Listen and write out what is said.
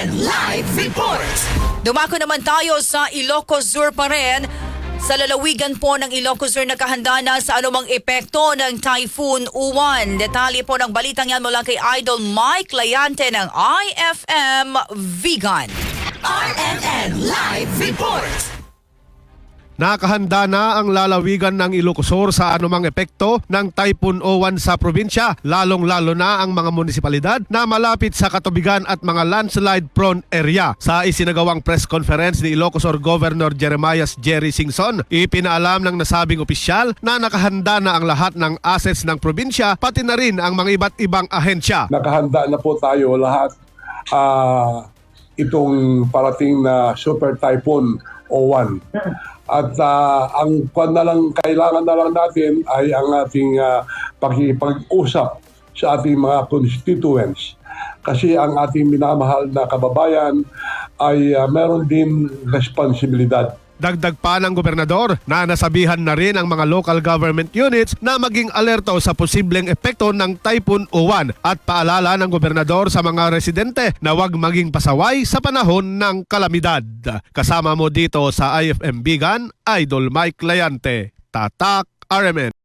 RMN Live Report! Dumako naman tayo sa Ilocos Sur pa rin. Sa lalawigan po ng Ilocos Sur nakahanda na sa anumang epekto ng Typhoon Uwan. Detalye po ng balitang yan mula kay Idol Mike Layante ng IFM Vegan. RMN Live Report! Nakahanda na ang lalawigan ng Ilocosur sa anumang epekto ng Typhoon Owan sa probinsya, lalong-lalo na ang mga munisipalidad na malapit sa katubigan at mga landslide-prone area. Sa isinagawang press conference ni Ilocosur Governor Jeremiah Jerry Singson, ipinaalam ng nasabing opisyal na nakahanda na ang lahat ng assets ng probinsya pati na rin ang mga iba't ibang ahensya. nakahanda na po tayo lahat ah, itong parating na Super Typhoon O1. At ah, ang kwan na lang, kailangan na lang natin ay ang ating uh, pakipag-usap sa ating mga constituents. Kasi ang ating minamahal na kababayan ay ah, meron din responsibilidad Dagdag pa ng gobernador na nasabihan na rin ang mga local government units na maging alerto sa posibleng epekto ng Typhoon Uwan at paalala ng gobernador sa mga residente na huwag maging pasaway sa panahon ng kalamidad. Kasama mo dito sa IFM Bigan, Idol Mike Layante, Tatak RMN.